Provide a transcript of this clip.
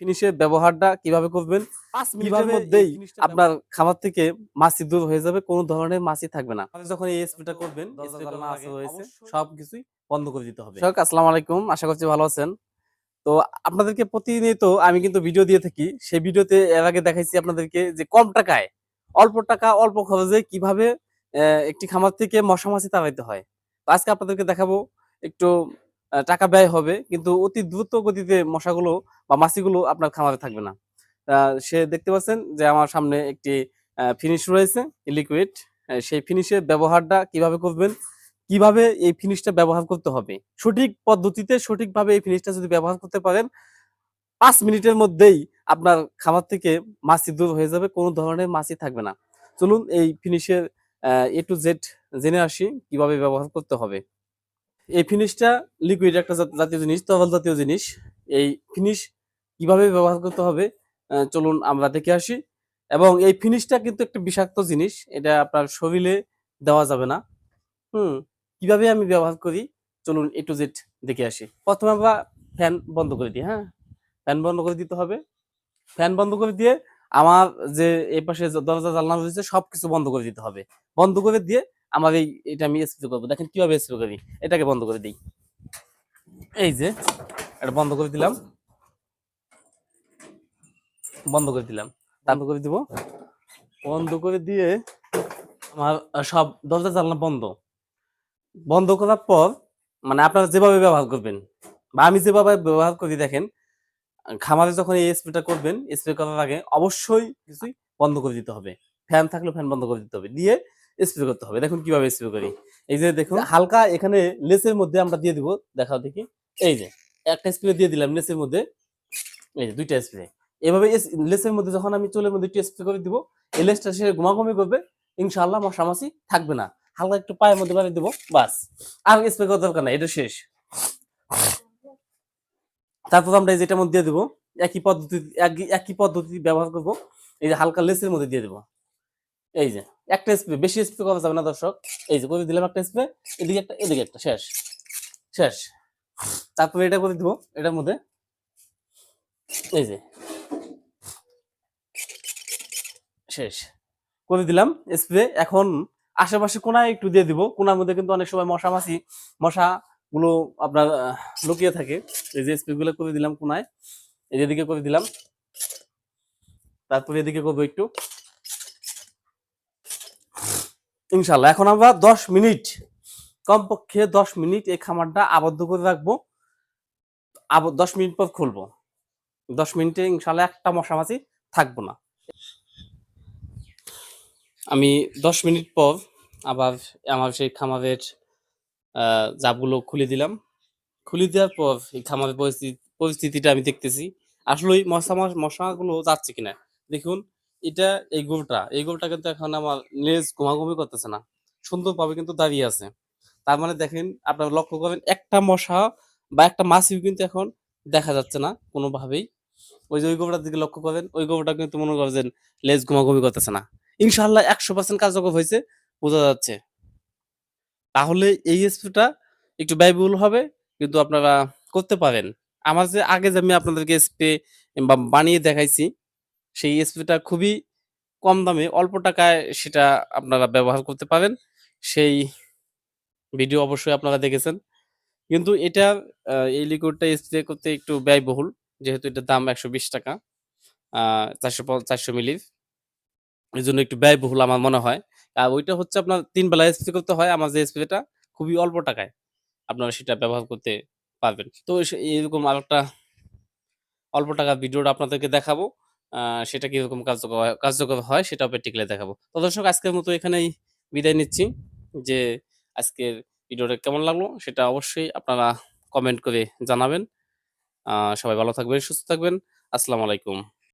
ফিনিশের ব্যবহারটা কীভাবে করবেন? পাঁচ মিনিটের মধ্যেই আপনার খামার থেকে মাছি দূর হয়ে যাবে কোনো ধরনের মাছি থাকবে না। যখন এই স্প্রেটা করবেন সবকিছুই বন্ধ করে দিতে হবে। দর্শক আসসালামু আলাইকুম আশা করছি ভালো আছেন। তো আপনাদেরকে প্রতিনিয়ত আমি কিন্তু ভিডিও দিয়ে থাকি সেই ভিডিওতে এর আগে দেখাইছি আপনাদেরকে যে কম টাকায় অল্প টাকা অল্প খরচে কীভাবে আহ, একটি খামার থেকে মশা মাছি তাড়াইতে হয়। তো আজকে আপনাদেরকে দেখাবো একটু টাকা ব্যয় হবে, কিন্তু অতি দ্রুত গতিতে মশাগুলো বা মাছিগুলো আপনার খামারে থাকবে না। সে দেখতে পাচ্ছেন যে আমার সামনে একটি ফিনিশ রয়েছে লিকুইড সেই ফিনিশের ব্যবহারটা কীভাবে করবেন, কীভাবে এই ফিনিশটা ব্যবহার করতে হবে? সঠিক পদ্ধতিতে সঠিকভাবে এই ফিনিশটা যদি ব্যবহার করতে পারেন, পাঁচ মিনিটের মধ্যেই আপনার খামার থেকে মাছি দূর হয়ে যাবে, কোনো ধরনের মাছি থাকবে না। চলুন এই ফিনিশের এ টু জেড জেনে আসি, কীভাবে ব্যবহার করতে হবে। এই ফিনিশটা লিকুইড একটা জাতীয় জিনিস, তরল জাতীয় জিনিস। এই ফিনিশ কীভাবে ব্যবহার করতে হবে চলুন আমরা দেখে আসি। এবং এই ফিনিশটা কিন্তু একটা বিষাক্ত জিনিস, এটা আপনার শরীরে দেওয়া যাবে না। হুম, কীভাবে আমি ব্যবহার করি, চলুন এ টু জেড দেখে আসি। প্রথমে আমরা ফ্যান বন্ধ করে দিই হ্যাঁ? ফ্যান বন্ধ করে দিতে হবে। ফ্যান বন্ধ করে দিয়ে আমার যে এই পাশে দরজা জানলা রয়েছে, সবকিছু বন্ধ করে দিতে হবে। বন্ধ করে দিয়ে আমার এই এটা আমি স্প্রে করব। দেখেন কীভাবে স্প্রে করি। এটাকে বন্ধ করে দিই। এই যে, এটা বন্ধ করে দিলাম। বন্ধ করে দিলাম। বন্ধ করে দিব। বন্ধ করে দিয়ে আমার সব দরজা জানলা বন্ধ। বন্ধ করার পর মানে আপনারা যেভাবে ব্যবহার করবেন, বা আমি যেভাবে ব্যবহার করি, দেখেন, খামারে যখন এই স্প্রেটা করবেন স্প্রে করার আগে অবশ্যই কিছুই বন্ধ করে দিতে হবে। ফ্যান থাকলে ফ্যান বন্ধ করে দিতে হবে। দিয়ে স্প্রে করতে হবে। দেখুন কীভাবে স্প্রে করি। এই যে দেখুন হালকা এখানে লেসের মধ্যে আমরা দিয়ে দিব। দেখাও দেখি। এই যে, একটা স্প্রে দিয়ে দিলাম লেসের মধ্যে। এই যে, দুইটা স্প্রে এভাবে লেসের মধ্যে যখন আমি চুলের মধ্যে একটু স্প্রে করে দিব, এই লেসটা সে ঘুমাঘুমি করবে। ইনশাআল্লাহ মশামাছি থাকবে না। হালকা একটু পায়ের মধ্যে বাড়ি দেবো, বাস। আর স্প্রে করার দরকার নাই, এটা শেষ। তারপর আমরা এই যেটার মধ্যে দিয়ে দেবো। একই পদ্ধতি একই পদ্ধতি ব্যবহার করব। এই যে হালকা লেসের মধ্যে দিয়ে দেবো। এই যে, একটা স্প্রে বেশি স্প্রে করা যাবে না দর্শক। এই যে করে দিলাম একটা স্প্রে এদিকে একটা এদিকে একটা, শেষ। শেষ। তারপরে এটা করে দিব, এটার মধ্যে। এই যে। শেষ। করে দিলাম স্প্রে এখন আশেপাশে কোনায় একটু দিয়ে দিব। কোনার মধ্যে কিন্তু অনেক সময় মশা মাছি মশা গুলো আপনার লুকিয়ে থাকে। এই যে স্প্রে গুলো করে দিলাম কোনায়। এই যে এদিকে করে দিলাম। তারপরে এদিকে করব একটু। ইনশাল্লাহ এখন আমরা দশ মিনিট, কমপক্ষে দশ মিনিট এই খামারটা আবদ্ধ করে রাখব। দশ মিনিট পর খুলবো। দশ মিনিটে ইনশাল্লাহ একটা মশা মাছি থাকব না। আমি দশ মিনিট পর আবার আমার সেই খামারের জাপগুলো খুলে দিলাম। খুলে দেওয়ার পর এই খামারের পরিস্থিতি, পরিস্থিতিটা আমি দেখতেছি। আসলে ওই মশ- মশাগুলো যাচ্ছে কিনা? দেখুন এটা এই গোলটা এই গোলটা কিন্তু এখন আমার লেজ ঘুমাঘুমি করতেছে না। সুন্দরভাবে কিন্তু দাঁড়িয়ে আছে। তার মানে দেখেন, আপনারা লক্ষ্য করেন একটা মশা বা একটা মাছিও কিন্তু এখন দেখা যাচ্ছে না কোনোভাবেই। ওই যে ওই গোবরটার দিকে লক্ষ্য করেন ওই গোবরটা কিন্তু মনে করেন লেজ ঘুমাঘুমি করতেছে না। ইনশাল্লাহ একশো পার্সেন্ট কার্যকর হয়েছে, বোঝা যাচ্ছে। তাহলে এই স্প্রেটা একটু ব্যয়বহুল হবে, কিন্তু আপনারা করতে পারেন। আমার যে আগে যে আমি আপনাদেরকে স্প্রে বানিয়ে দেখাইছি সেই স্প্রেটা খুবই কম দামে অল্প টাকায় সেটা আপনারা ব্যবহার করতে পারেন। সেই ভিডিও অবশ্যই আপনারা দেখেছেন। কিন্তু এটা এই লিকুইডটা স্প্রে করতে একটু ব্যয়বহুল। যেহেতু এটার দাম একশো বিশ টাকা চারশো চারশো মিলির এই জন্য একটু ব্যয়বহুল আমার মনে হয়। আর ওইটা হচ্ছে আপনার তিন বেলা স্প্রে করতে হয়। আমার যে স্প্রেটা খুবই অল্প টাকায় আপনারা সেটা ব্যবহার করতে পারবেন। তো এরকম আরেকটা অল্প টাকা ভিডিওটা আপনাদেরকে দেখাবো। সেটা কীরকম কার্যকর কার্যকর হয় সেটা প্র্যাকটিক্যালি দেখাবো। তো দর্শক, আজকের মতো এখানেই বিদায় নিচ্ছি যে আজকের ভিডিওটা কেমন লাগল সেটা অবশ্যই আপনারা কমেন্ট করে জানাবেন। সবাই ভালো থাকবেন, সুস্থ থাকবেন। আসসালামু আলাইকুম।